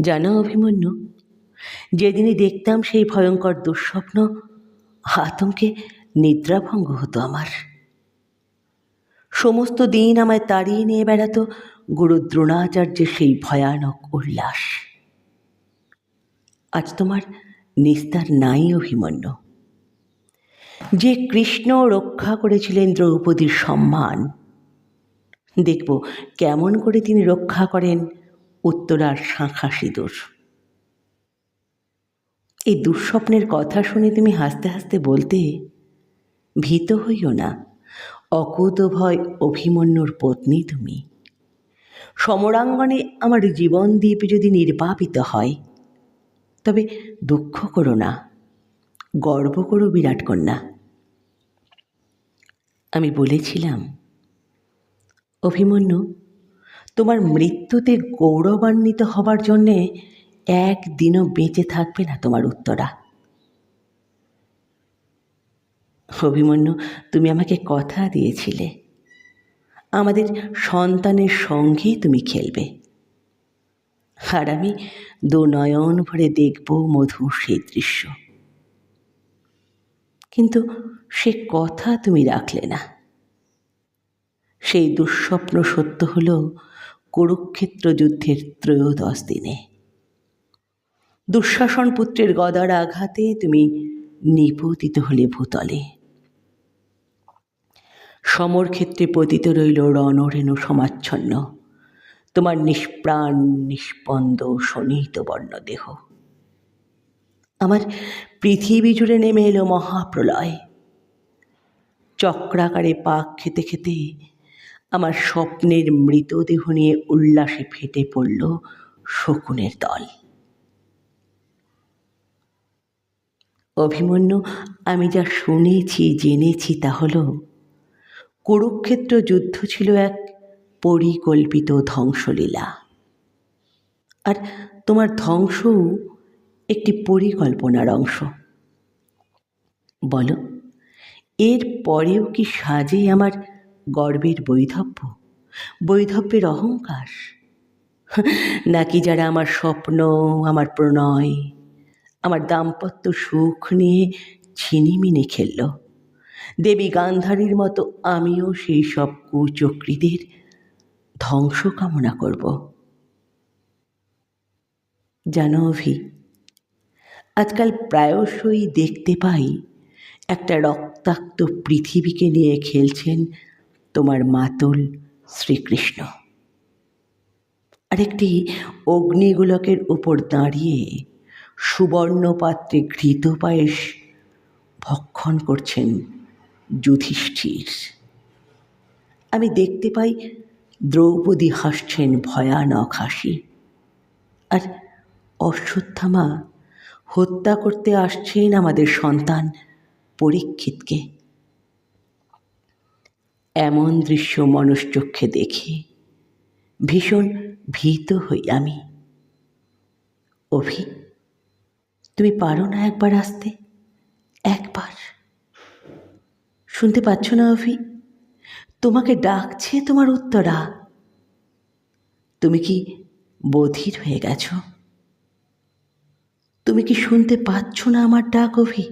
জানো অভিমন্যু। যেদিনই দেখতাম সেই ভয়ঙ্কর দুঃস্বপ্ন, আতঙ্কে নিদ্রাভঙ্গ হতো আমার। সমস্ত দিন আমায় তাড়িয়ে নিয়ে বেড়াতো গুরু দ্রোণাচার্যের সেই ভয়ানক উল্লাস। আজ তোমার নিস্তার নাই অভিমন্যু। যে কৃষ্ণ রক্ষা করেছিলেন দ্রৌপদীর সম্মান, দেখব কেমন করে তিনি রক্ষা করেন। উত্তরার শাঁখা সিঁদুর। এই দুঃস্বপ্নের কথা শুনে তুমি হাসতে হাসতে বলতে, ভীত হইও না, অকুত ভয় অভিমন্যুর পত্নী তুমি। সমরাঙ্গনে আমার জীবন দ্বীপ যদি নির্বাপিত হয়, তবে দুঃখ করো না, গর্ব করো বিরাট কন্যা। আমি বলেছিলাম, অভিমন্যু তোমার মৃত্যুতে গৌরবান্বিত হবার জন্যে একদিনও বেঁচে থাকবে না তোমার উত্তরা। অভিমন্যু, তুমি আমাকে কথা দিয়েছিলে। আমাদের সন্তানের সঙ্গে তুমি খেলবে। আর আমি দু নয়ন ভরে দেখব মধুর সেই দৃশ্য। কিন্তু সে কথা তুমি রাখলে না। সেই দুঃস্বপ্ন সত্য হল কুরুক্ষেত্র যুদ্ধের ত্রয়োদশ দিনে। দুঃশাসন পুত্রের গদার আঘাতে তুমি নিপতিত হলে ভূতলে। সমর ক্ষেত্রে পতিত রইল রণরেণু সমাচ্ছন্ন। তোমার নিষ্প্রাণ, নিষ্পন্দ, শোণিত বর্ণ দেহ আমার পৃথিবী জুড়ে নেমে এলো মহাপ্রলয়। চক্রাকারে পাক খেতে খেতে আমার স্বপ্নের মৃতদেহ নিয়ে উল্লাসে ফেটে পড়ল শকুনের দল। অভিমন্যু, আমি যা শুনেছি, জেনেছি তা হল, কুরুক্ষেত্র যুদ্ধ ছিল এক পরিকল্পিত ধ্বংসলীলা। আর তোমার ধ্বংসও একটি পরিকল্পনার অংশ। বলো, এর পরেও কি সাজে আমার গর্বের বৈধব্য, বৈধব্যের অহংকার। নাকি যারা আমার স্বপ্ন, আমার প্রণয়, আমার দাম্পত্য সুখ নিয়ে ছিনিমিনি খেলল? দেবী গান্ধারীর মতো আমিও সেই সব কুচক্রীদের ধ্বংস কামনা করব। জানো অভি, আজকাল প্রায়শই দেখতে পাই একটা রক্তাক্ত পৃথিবীকে নিয়ে খেলছেন তোমার মাতুল শ্রীকৃষ্ণ। আরেকটি অগ্নিগোলকের উপর দাঁড়িয়ে সুবর্ণ পাত্রে ঘৃত পায়েস ভক্ষণ করছেন যুধিষ্ঠির। আমি দেখতে পাই দ্রৌপদী হাসছেন ভয়ানক হাসি। আর অশ্বত্থামা হত্যা করতে আসছেন আমাদের সন্তান পরীক্ষিতকে। এমন দৃশ্য মনুষ্যক্ষে দেখে, ভীষণ ভীত হই আমি। অভি, তুমি পারো না একবার আসতে? একবার। শুনতে পাচ্ছ না অভি? তোমাকে ডাকছে তোমার উত্তরা। তুমি কি বধির হয়ে গেছো? তুমি কি শুনতে পাচ্ছ না আমার ডাক অভি?